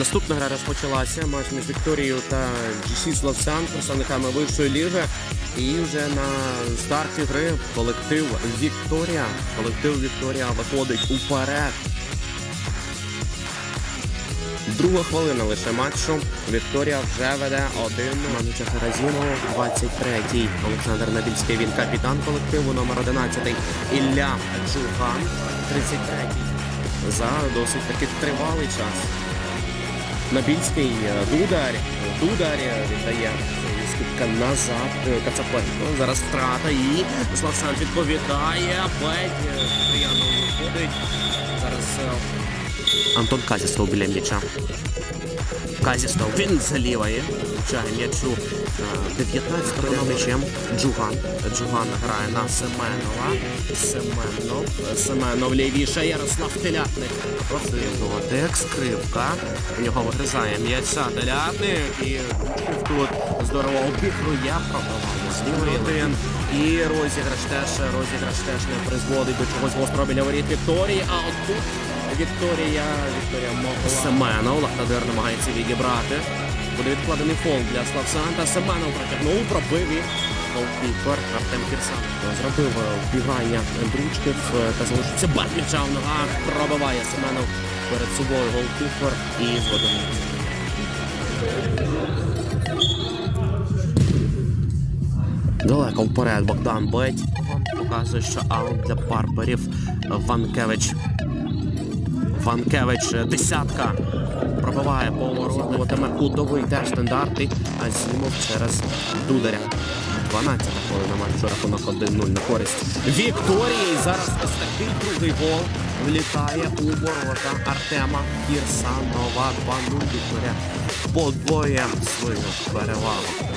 Наступна гра розпочалася. Матч між Вікторією та GC Славсан, представниками вищої ліги. І вже на старті гри колектив Вікторія. Колектив Вікторія виходить уперед. Друга хвилина лише матчу. Вікторія вже веде один. Мануча Харазімов, 23-й. Олександр Набільський, він капітан колективу, номер 11-й. Ілля Джуган, 33-й. За досить таки тривалий час. Набільський е, Дудар. Дудар е, віддає скидка назад. Е, Кацапенко. Зараз втрата і Славсан відповідає. Бедь Приянов виходить. Зараз Антон Казістов біля м'яча. Казістов, він заліває. Влучає м'ячу 19 го м'ячем. Джуган. Джуган грає на Семенова. Семенов. Семенов лівіше. Ярослав Телятник. Просив дотик. Скривка. В нього вигризає м'яча Телятник. І тут здорово обігрує. Пробиває з лівої один. І розіграш теж, розіграш теж не призводить до чогось гострого біля воріт Вікторії. А от тут Вікторія, Вікторія могла. Семенов, Лахтадир намагається відібрати. Буде відкладений фол для Славсанта. Семенов протягнув, пробив і голкіпер Артем Кірсан. Зробив е, вбігання Дручків е, та залишився м'яча в ногах. Пробиває Семенов перед собою голкіпер і згодом. Далеко вперед Богдан Беть показує, що аут для барберів Ванкевич. Ванкевич е, десятка. Пробиває поворот. Тепер кутовий теж стандартний. Азімов через Дударя. 12 хвилина матчу рахунок 1-0 на користь Вікторії. Зараз ось такий другий гол влітає у ворота Артема Кірсанова. 2-0 Вікторія подвоє свою перевагу.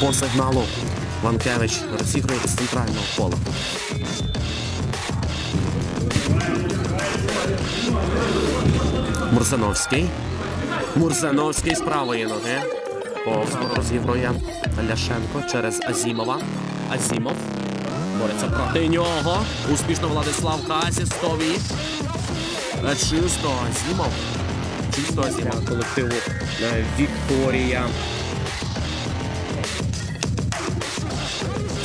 По сигналу Ванкевич розігрує з центрального пола. Мурзановський. Мурзановський з правої ноги. Повз розігрує Ляшенко через Азімова. Азімов. Бореться проти нього. Успішно Владислав Касістові. Чисто Азімов. Чисто Азімов. Колективу е, Вікторія.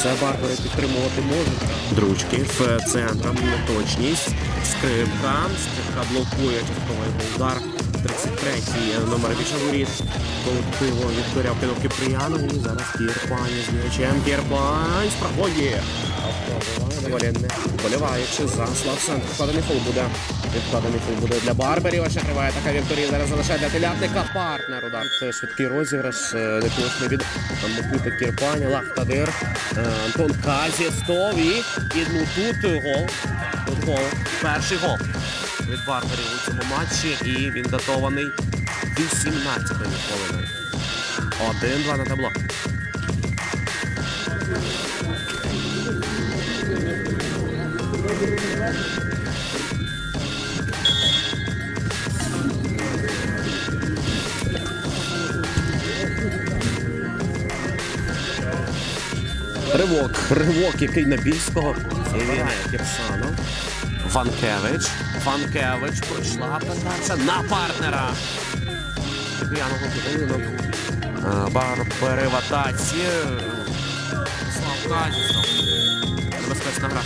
Це барбари підтримувати можуть. Дручки в центром неточність. Скрипка. Скрипка блокує частковий удар. 33-й номер бічаворіт. Колективу Вікторія вкинув Кіпріянов. І зараз Кірпані з м'ячем. Кірпань справді. Волінне. Боліваючи за Славсен. Відкладений фол буде. Відкладений фол буде для Барберів. А ще триває така Вікторія. Зараз залишає для телятника партнер. Удар. Це швидкий розіграш. е, Непрошний від Микита Кірпані. Лахтадир. Е, Антон Казістов. І, і ну тут гол. Тут гол. Перший гол від Барберів у цьому матчі. І він датований 18-ю хвилиною. Один-два на табло. Ривок, ривок, який на більського. Зіграє Кірсанов. Ванкевич. Ванкевич пройшла передача на партнера. Е, Барбери в атаці. Слав Казістов. Небезпечна гра.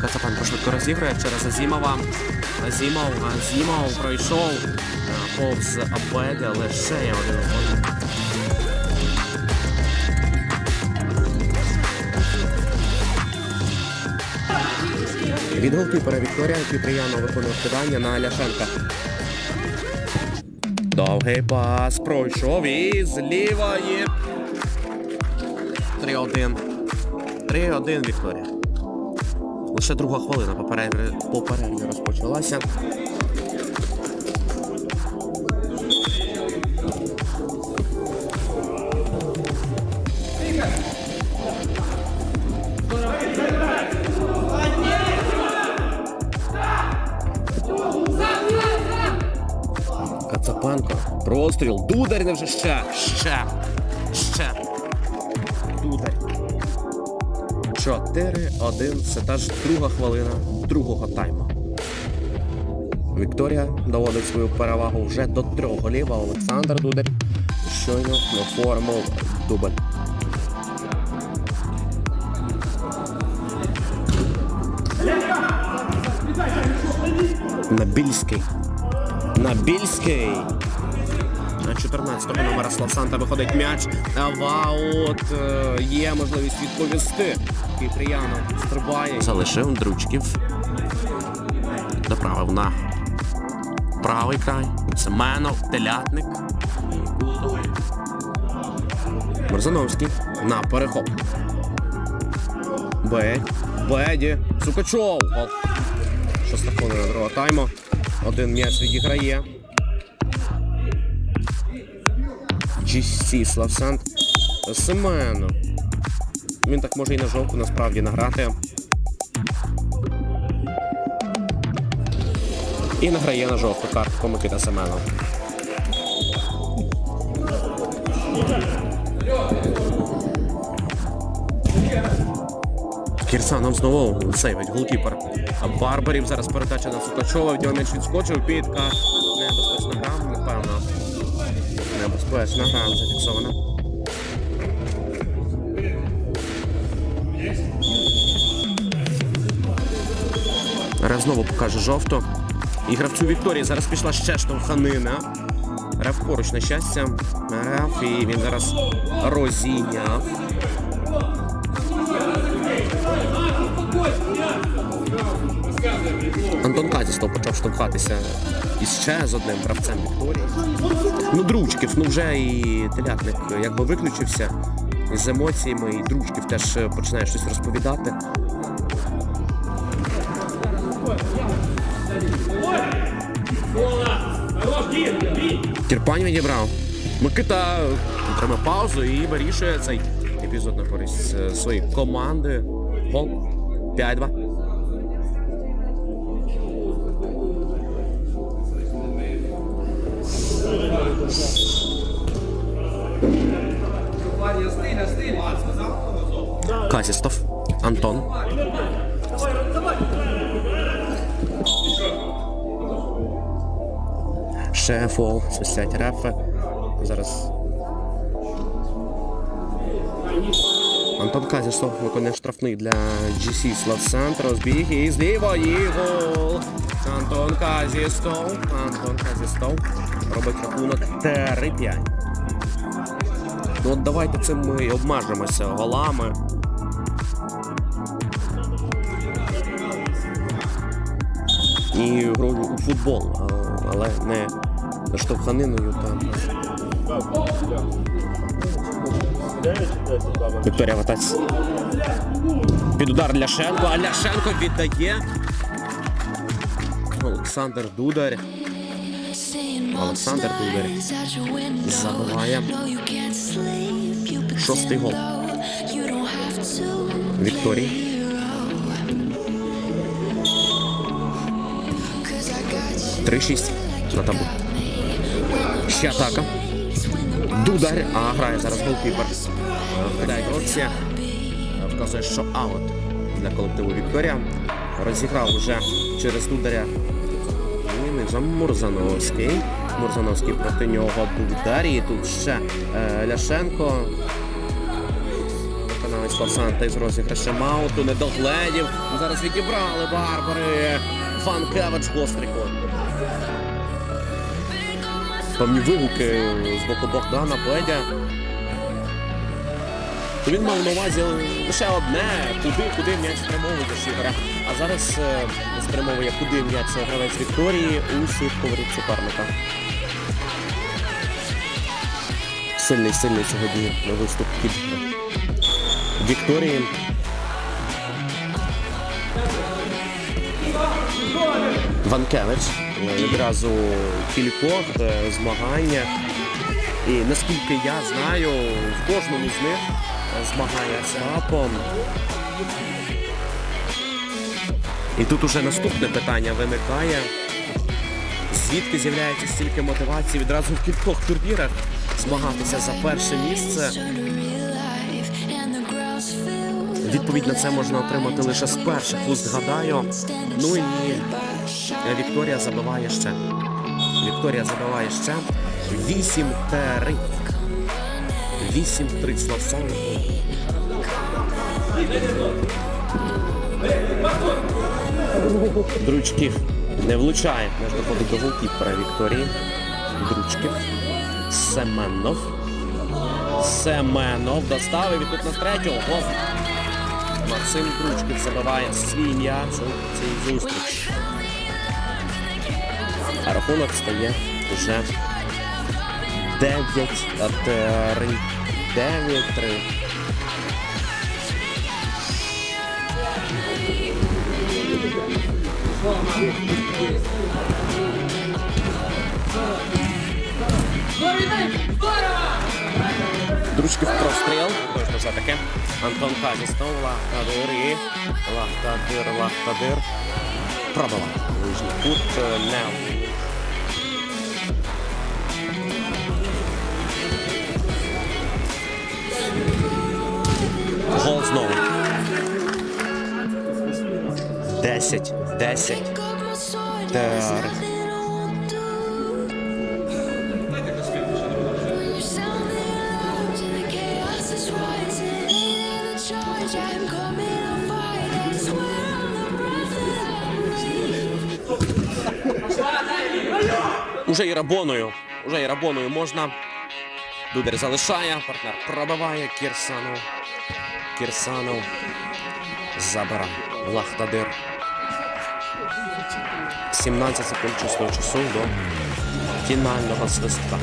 Кацапенко швидко розігрує через Азімова. Азімов, Азімов пройшов е, повз Абеди, лише є один Від голкіпера Вікторія Кіпріянов виконує на Ляшенка. Довгий пас пройшов і зліва є. 3-1. 3-1 Вікторія. Лише друга хвилина по перерві, по перерві розпочалася. Простріл. Дудар не вже ще. Ще. Ще. Дудар. 4-1. Це та ж друга хвилина другого тайму. Вікторія доводить свою перевагу вже до трьох голів, а Олександр Дударь щойно оформив дубль. Набільський. Набільський. На 14-го номера Славсанта виходить м'яч. А Ваут е, є можливість відповісти. Кіпріянов стрибає. Залишив дручків. Доправив на правий край. Семенов, телятник. Мерзановський на перехоп. Бедь. Беді. Сукачов. Шоста хвилина другого тайму. Один м'яч відіграє. GC Славсант Семенов. Він так може і на жовту насправді награти. І награє на жовту картку Микита Семенов. Кірсанов знову сейвить голкіпер. Барбарів зараз передача на Сукачова. В нього відскочив. Підка. Небезпечна гра, напевно. Небезпечна гра зафіксована. Реф знову покаже жовту. І гравцю Вікторії зараз пішла ще штовханина. Реф поруч на щастя. Реф і він зараз розійняв. Антон Казістов почав штовхатися іще з одним гравцем Вікторії. Ну, Дручків, ну вже і телятник якби виключився з емоціями, і Дручків теж починає щось розповідати. Кірпань відібрав. Микита отримав паузу і вирішує цей епізод на користь своєї команди. Гол 5-2. Касістов. Антон. Ще фол. Свистять рефи. Зараз. Антон Казістов виконує штрафний для GC Славсант. Розбіг і зліва і гол. Антон Казістов. Антон Казістов. Робить рахунок 3-5. Ну от давайте цим ми обмежимося голами. і грою у футбол, е, але не штовханиною там. Вікторія Ватаць. Під удар Ляшенко, а Ляшенко віддає. Олександр Дудар. Олександр Дудар. забиває. Шостий гол. Вікторій. 3-6 на табу. Ще атака. Дудар. А грає зараз голкіпер. Вкидає коротція. Вказує, що аут для колективу Вікторія. Розіграв уже через дударя. За Мурзановський. Мурзановський проти нього Дудар. І Тут ще е, Ляшенко. Канавець Пасанта із розіграшем Мауту, Не догледів. Зараз відібрали Барбари. Фанкевич гострий код. Певні вигуки з боку Богдана Пледя. Він мав на увазі лише одне, куди, куди м'яч спрямовує Ігоря. А зараз е, спрямовує куди м'яч гравець Вікторії у сітку воріт суперника. Сильний, сильний сьогодні виступ від Вікторії. Ванкевич відразу кількох е, змаганнях. І наскільки я знаю, в кожному з них е, змагання з АПом. І тут уже наступне питання виникає. Звідки з'являється стільки мотивації відразу в кількох турнірах змагатися за перше місце? Відповідь на це можна отримати лише з перших уст, гадаю. Ну і Вікторія забиває ще. Вікторія забиває ще. 8-3. 8-3 Славсон. Дручків не влучає. Можна доходить до голкіпера Вікторії. Дручків. Семенов. Семенов доставив і тут на третього. Гол. Максим Дручків забиває свій м'яч у цій зустрічі. А рахунок стає вже 9-3. 9-3. Дручків простріл. Точно все таки. Антон Казістов, Лахтадир і Лахтадир, Лахтадир. Пробиває. Нижній кут е, не 10, 10. Тер. Уже і рабоною. Уже і рабоною можна. Дудер залишає, партнер пробиває Кірсанов. Кірсанов забирає. Лахтадир. 17 секунд чистого часу до фінального свистка.